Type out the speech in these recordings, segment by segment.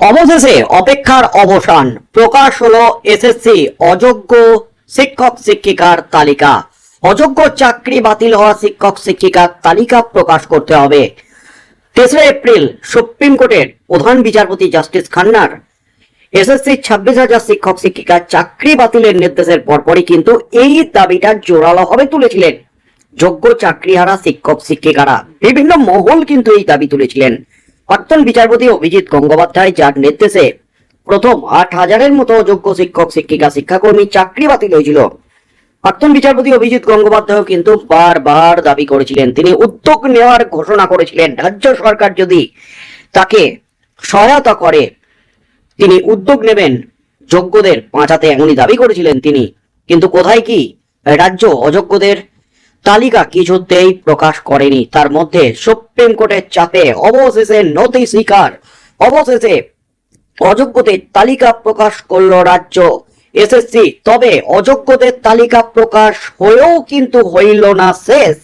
অবশেষে অপেক্ষার অবসান। প্রকাশ হলো এসএসসি অযোগ্য শিক্ষক শিক্ষিকার তালিকা। অযোগ্য চাকরি বাতিল হওয়া শিক্ষক শিক্ষিকার তালিকা প্রকাশ করতে হবে। তেসরা এপ্রিল, সুপ্রিম কোর্টের প্রধান বিচারপতি জাস্টিস খান্নার। এসএসসি ছাব্বিশ হাজার শিক্ষক শিক্ষিকার চাকরি বাতিলের নির্দেশের পরপরই কিন্তু এই দাবিটা জোরালো হবে তুলেছিলেন। যোগ্য চাকরিহারা শিক্ষক শিক্ষিকারা। বিভিন্ন মহল কিন্তু এই দাবি তুলেছিলেন। প্রাক্তন বিচারপতি অভিজিৎ গঙ্গোপাধ্যায় যার নির্দেশে প্রথম আট হাজারের মতো যোগ্য শিক্ষক, শিক্ষিকা, শিক্ষাকর্মী চাকরি বাতিল হয়েছিল। প্রাক্তন বিচারপতি অভিজিৎ গঙ্গোপাধ্যায় কিন্তু বারবার দাবি করেছিলেন। তিনি উদ্যোগ নেওয়ার ঘোষণা করেছিলেন। রাজ্য সরকার যদি তাকে সহায়তা করে, তিনি উদ্যোগ নেবেন, যোগ্যদের বাঁচাতে এমনই দাবি করেছিলেন তিনি। কিন্তু কোথায় কি রাজ্য অযোগ্যদের তালিকা কিছুতেই প্রকাশ করেনি। তার মধ্যে সুপ্রিম কোর্টের চাপে অবশেষে নথি স্বীকার অবশেষে অযোগ্যদের তালিকা প্রকাশ করল রাজ্য এসএসসি তবে অযোগ্যদের তালিকা প্রকাশ হয়েও কিন্তু হইল না শেষ।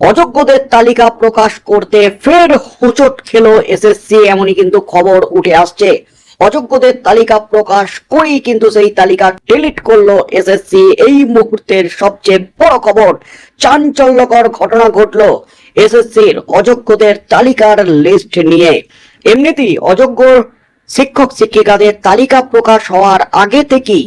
অযোগ্যদের তালিকা প্রকাশ করতে ফের হোঁচট খেলো এসএসসি এমনই কিন্তু খবর উঠে আসছে। অযোগ্যদের তালিকা প্রকাশ করেই কিন্তু সেই তালিকা ডিলিট করল এসএসসি এই মুহূর্তের সবচেয়ে বড় খবর, চাঞ্চল্যকর ঘটনা ঘটলো এসএসসির অযোগ্যদের তালিকার লিস্ট নিয়ে। এমনিতেই অযোগ্য শিক্ষক, শিক্ষিকাদের তালিকা প্রকাশ হওয়ার আগে থেকেই,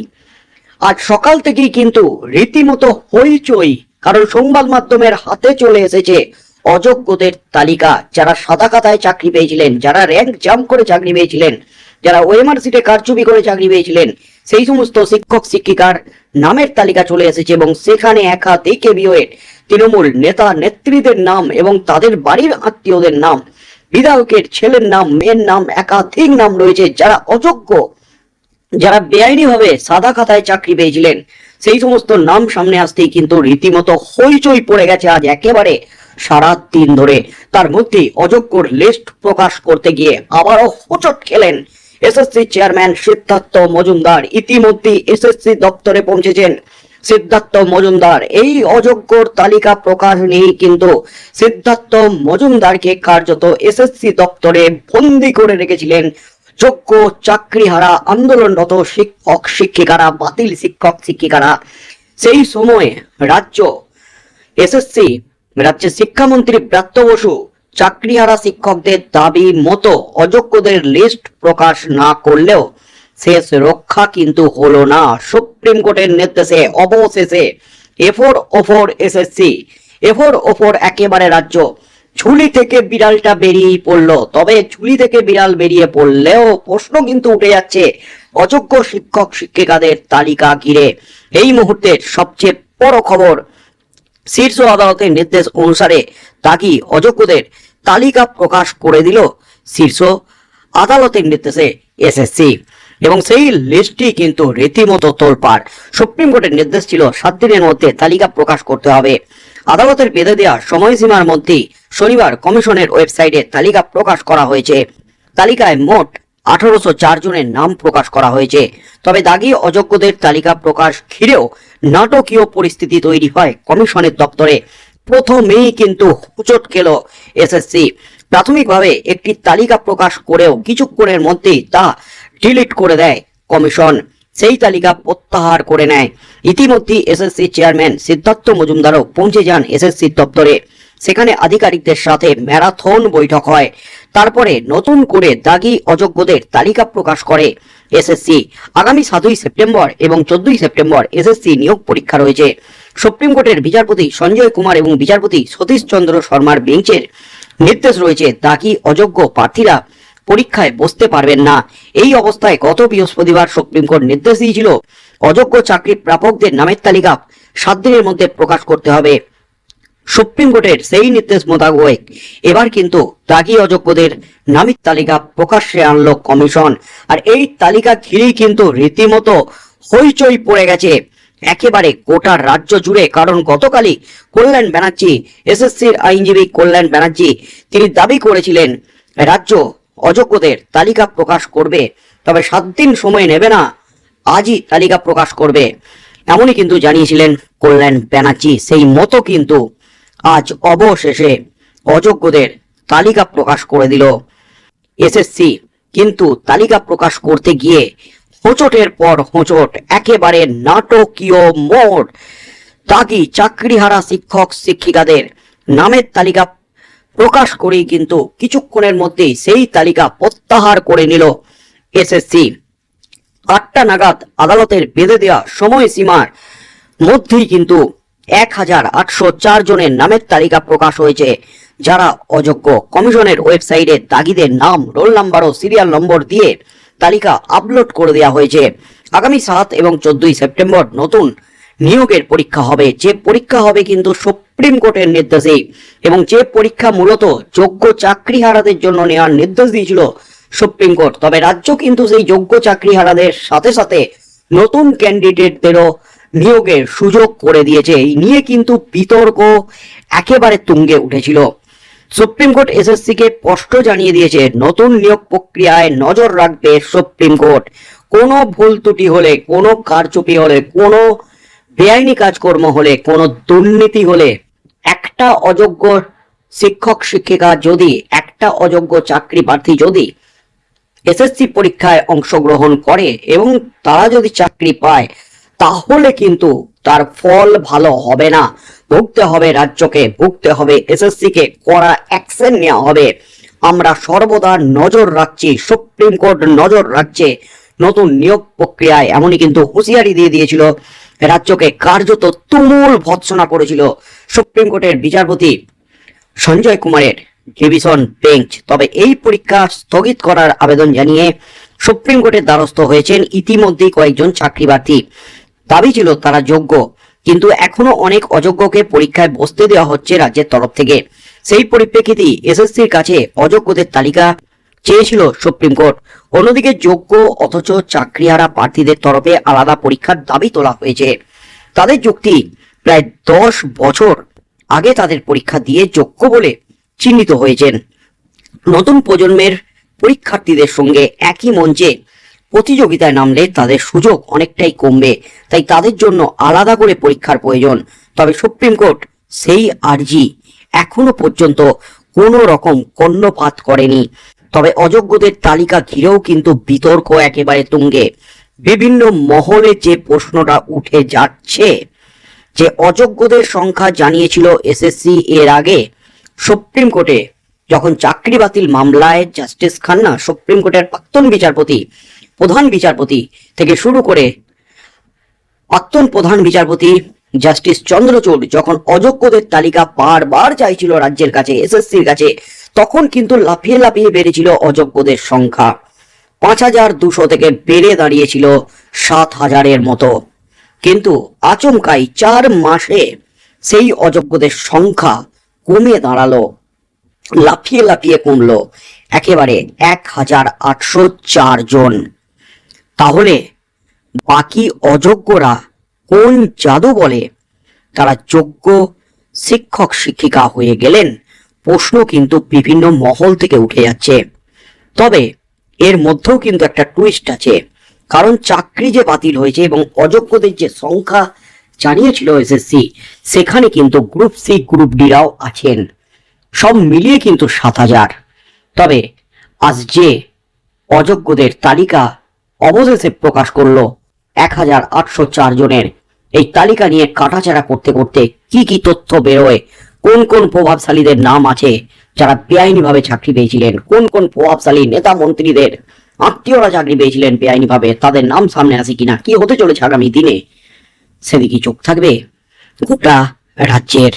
আজ সকাল থেকেই কিন্তু রীতিমতো হইচই, কারণ সংবাদ মাধ্যমের হাতে চলে এসেছে অযোগ্যদের তালিকা। যারা সাদা খাতায় চাকরি পেয়েছিলেন, যারা র্যাঙ্ক জাম্প করে চাকরি পেয়েছিলেন যারা ওএমআর সিটে কারচুপি করে চাকরি পেয়েছিলেন, সেই সমস্ত শিক্ষক, শিক্ষিকার নামের তালিকা চলে এসেছে এবং সেখানে একাধিক এবিওয়ের তৃণমূল নেতা নেত্রীদের নাম এবং তাদের বাড়ির আত্মীয়দের নাম, বিধায়কের ছেলের নাম, মেয়ের নাম, একাধিক নাম রয়েছে যারা অযোগ্য, যারা বেআইনি ভাবে সাদা খাতায় চাকরি পেয়েছিলেন। সেই সমস্ত নাম সামনে আসতেই কিন্তু রীতিমতো হইচই পড়ে গেছে আজ একেবারে সারা দিন ধরে। তার মধ্যে অযোগ্যর লিস্ট প্রকাশ করতে গিয়ে আবারও হোচট খেলেন এসএসসি চেয়ারম্যান সিদ্ধার্থ মজুমদার ইতিমধ্যে এসএসসি দপ্তরে পৌঁছেছেন। সিদ্ধার্থ মজুমদার, এই অযোগ্যর তালিকা প্রকাশ নিয়ে কিন্তু সিদ্ধার্থ মজুমদারকে কার্যত এসএসসি দপ্তরে বন্দি করে রেখেছিলেন। যোগ্য চাকরিহারা আন্দোলনরত শিক্ষক, শিক্ষিকারা, বাতিল শিক্ষক, শিক্ষিকারা। সেই সময় রাজ্য এসএসসি রাজ্যের শিক্ষামন্ত্রী ব্রাত্য বসু চাকরিহারা শিক্ষকদের দাবি মতো অযোগ্যদের লিস্ট প্রকাশ না করলেও শেষ রক্ষা কিন্তু হলো না। সুপ্রিম কোর্টের নির্দেশে অবশেষে এফোর ওফোর এসএসসি এফোর ওফোর একেবারে রাজ্য ঝুলি থেকে বিড়ালটা বেরিয়েই পড়ল। তবে ঝুলি থেকে বিড়াল বেরিয়ে পড়লেও প্রশ্ন কিন্তু উঠে যাচ্ছে, অযোগ্য শিক্ষক শিক্ষিকাদের তালিকা ঘিরে। এই মুহূর্তের সবচেয়ে বড় খবর শীর্ষ আদালতের নির্দেশ অনুসারে তাকি অযোগ্যদের তালিকা প্রকাশ করে দিল শীর্ষ আদালতের নির্দেশে এসএসসি। এবং সেই লিস্টটি কিন্তু রীতিমতো তোলপাড়। সুপ্রিম কোর্টের নির্দেশ ছিল সাত দিনের মধ্যে তালিকা প্রকাশ করতে হবে। আদালতের বেঁধে দেওয়া সময়সীমার মধ্যেই শনিবার কমিশনের ওয়েবসাইটে তালিকা প্রকাশ করা হয়েছে। তালিকায় মোট আঠারোশো চার জনের নাম প্রকাশ করা হয়েছে। তবে দাগি অযোগ্যদের তালিকা প্রকাশ ঘিরেও নাটকীয় পরিস্থিতি তৈরি হয় কমিশনের দপ্তরে। প্রথমেই কিন্তু হুচট খেল এসএসসি প্রাথমিকভাবে একটি তালিকা প্রকাশ করেও কিছুক্ষণের মধ্যেই তা ডিলিট করে দেয় কমিশন। সেই তালিকা প্রত্যাহার করে নেয়। ইতিমধ্যে এসএসসি চেয়ারম্যান সিদ্ধার্থ মজুমদারও পৌঁছে যান এসএসসি দপ্তরে। সেখানে আধিকারিকদের সাথে ম্যারাথন বৈঠক হয়। তারপরে নতুন করে দাগি অযোগ্যদের তালিকা প্রকাশ করে এসএসসি। আগামী সাতই সেপ্টেম্বর এবং চোদ্দই সেপ্টেম্বর এসএসসি নিয়োগ পরীক্ষা রয়েছে। সুপ্রিম কোর্টের বিচারপতি সঞ্জয় কুমার এবং বিচারপতি সতীশ চন্দ্র শর্মার বেঞ্চের নির্দেশ রয়েছে, দাগি অযোগ্য প্রার্থীরা পরীক্ষায় বসতে পারবেন না। এই অবস্থায় গত বৃহস্পতিবার সুপ্রিম কোর্ট নির্দেশ দিয়েছিল, অযোগ্য চাকরি প্রাপকদের নামের তালিকা সাত দিনের মধ্যে প্রকাশ করতে হবে। সুপ্রিম কোর্টের সেই নির্দেশ মোতাবেক এবার কিন্তু দাগি অযোগ্যদের নামের তালিকা প্রকাশ্যে আনলো কমিশন। আর এই তালিকা ঘিরেই কিন্তু রীতিমতো হইচই পড়ে গেছে। একেবারে গোটা রাজ্য জুড়ে, কারণ গতকালই কল্যাণ ব্যানার্জি, এসএসসির আইনজীবী কল্যাণ ব্যানার্জি, তিনি দাবি করেছিলেন, রাজ্য অযোগ্যদের তালিকা প্রকাশ করবে, তবে সাত দিন সময় নেবে না, আজই তালিকা প্রকাশ করবে। এমনই কিন্তু জানিয়েছিলেন কল্যাণ ব্যানার্জি, সেই মতো কিন্তু আজ অবশেষে অযোগ্যদের তালিকা প্রকাশ করে দিল। এসএসসি কিন্তু তালিকা প্রকাশ করতে গিয়ে হোঁচটের পর হোঁচট, একেবারে নাটকীয় মোড়। দাগি চাকরিহারা শিক্ষক, শিক্ষিকাদের নামের তালিকা প্রকাশ করেই কিন্তু কিছুক্ষণের মধ্যেই সেই তালিকা প্রত্যাহার করে নিল এসএসসি। আটটা নাগাদ আদালতের বেঁধে দেওয়া সময়সীমার মধ্যেই কিন্তু এক হাজার আটশো চার জনের নামের তালিকা প্রকাশ হয়েছে। যারা অযোগ্য কমিশনের ওয়েবসাইটে দাগিদের নাম, রোল নাম্বার ও সিরিয়াল নম্বর দিয়ে তালিকা আপলোড করে দেওয়া হয়েছে। আগামী সাত এবং চোদ্দই সেপ্টেম্বর নতুন নিয়োগের পরীক্ষা হবে। যে পরীক্ষা হবে কিন্তু সুপ্রিম কোর্টের নির্দেশে এবং যে পরীক্ষা মূলত যোগ্য চাকরিহারাদের জন্য নেওয়ার নির্দেশ দিয়েছিল সুপ্রিম কোর্ট। তবে রাজ্য কিন্তু সেই যোগ্য চাকরিহারাদের সাথে সাথে নতুন ক্যান্ডিডেটদেরও নিয়োগের সুযোগ করে দিয়েছে। এই নিয়ে কিন্তু বিতর্ক একেবারে তুঙ্গে উঠেছিল। সুপ্রিম কোর্ট এসএসসি কে স্পষ্ট জানিয়ে দিয়েছে, নতুন নিয়োগ প্রক্রিয়ায় নজর রাখবে সুপ্রিম কোর্ট। কোনো ভুল ত্রুটি হলে, কোনো কারচুপি হলে, কোনো বেআইনি কাজকর্ম হলে, কোনো দুর্নীতি হলে, একটা অযোগ্য শিক্ষক, শিক্ষিকা যদি, একটা অযোগ্য চাকরি প্রার্থী যদি এসএসসি পরীক্ষায় অংশগ্রহণ করে এবং তারা যদি চাকরি পায় তাহলে কিন্তু তার ফল ভালো হবে না। ভুগতে হবে রাজ্যকে, ভুগতে হবে এসএসসি কে কড়া অ্যাকশন নেওয়া হবে। আমরা সর্বদা নজর রাখছি, সুপ্রিম কোর্ট নজর রাখছে। নতুন নিয়োগ প্রক্রিয়ায় এমনই কিন্তু হুঁশিয়ারি দিয়ে দিয়েছিল। রাজ্যকে কার্যত তুমুল ভৎসনা করেছিল সুপ্রিম কোর্টের বিচারপতি সঞ্জয় কুমারের ডিভিশন বেঞ্চ। তবে এই পরীক্ষা স্থগিত করার আবেদন জানিয়ে সুপ্রিম কোর্টের দ্বারস্থ হয়েছেন ইতিমধ্যেই কয়েকজন চাকরি প্রার্থী দাবি ছিল তারা যোগ্য, কিন্তু এখনও অনেক অযোগ্যকে পরীক্ষায় বসতে দেওয়া হচ্ছে রাজ্যের তরফ থেকে। সেই পরিপ্রেক্ষিতেই এসএসসির কাছে অযোগ্যদের তালিকা চেয়েছিল সুপ্রিম কোর্ট। অন্যদিকে যোগ্য অথচ চাকরিহারা প্রার্থীদের তরফে আলাদা পরীক্ষার দাবি তোলা হয়েছে। তাদের যুক্তি, প্রায় দশ বছর আগে তাদের পরীক্ষা দিয়ে যোগ্য বলে চিহ্নিত হয়েছেন। নতুন প্রজন্মের পরীক্ষার্থীদের সঙ্গে একই মঞ্চে প্রতিযোগিতায় নামলে তাদের সুযোগ অনেকটাই কমবে। তাই তাদের জন্য আলাদা করে পরীক্ষার প্রয়োজন। তবে সুপ্রিম কোর্ট সেই আর্জি এখনও পর্যন্ত কোনো রকম কর্ণপাত করেনি। তবে অযোগ্যদের তালিকা ঘিরেও কিন্তু বিতর্ক একেবারে তুঙ্গে। বিভিন্ন মহলে যে প্রশ্নটা উঠে যাচ্ছে, যে অযোগ্যদের সংখ্যা জানিয়েছিল এসএসসি এর আগে, সুপ্রিম কোর্টে যখন চাকরি বাতিল মামলায় জাস্টিস খান্না, সুপ্রিম কোর্টের প্রাক্তন বিচারপতি প্রধান বিচারপতি থেকে শুরু করে প্রাক্তন প্রধান বিচারপতি জাস্টিস চন্দ্রচূড় যখন অযোগ্যদের তালিকা বারবার চাইছিল রাজ্যের কাছে, এসএসসির কাছে, তখন কিন্তু লাফিয়ে লাফিয়ে বেড়েছিল অযোগ্যদের সংখ্যা। পাঁচ হাজার দুশো থেকে বেড়ে দাঁড়িয়েছিল সাত হাজারের মতো। কিন্তু আচমকাই চার মাসে সেই অযোগ্যদের সংখ্যা কমে দাঁড়াল, লাফিয়ে লাফিয়ে কমলো। একেবারে এক হাজার আটশো চার জন। তাহলে বাকি অযোগ্যরা কোন জাদু বলে? তারা যোগ্য শিক্ষক শিক্ষিকা হয়ে গেলেন। প্রশ্ন কিন্তু বিভিন্ন মহল থেকে উঠে যাচ্ছে। তবে এর মধ্যেও কিন্তু একটা টুইস্ট আছে। কারণ চাকরি যে বাতিল হয়েছে এবং অযোগ্যদের যে সংখ্যা জানিয়েছিল এসএসসি সেখানে কিন্তু গ্রুপ সি গ্রুপ ডিরাও আছেন। সব মিলিয়ে কিন্তু সাত হাজার। তবে আজ যে অযোগ্যদের তালিকা অবশেষে প্রকাশ করল এক হাজার আটশো চার জনের। এই তালিকা নিয়ে কাটাচাড়া করতে করতে কি কি তথ্য বেরোয়, কোন কোন প্রভাবশালীদের নাম আছে যারা বেআইনিভাবে চাকরি পেয়েছিলেন, কোন কোন প্রভাবশালী নেতা মন্ত্রীদের আত্মীয়রা চাকরি পেয়েছিলেন বেআইনিভাবে, তাদের নাম সামনে আসে কিনা, কি হতে চলেছে আগামী দিনে, সেদিকে চোখ থাকবে গোটা রাজ্যের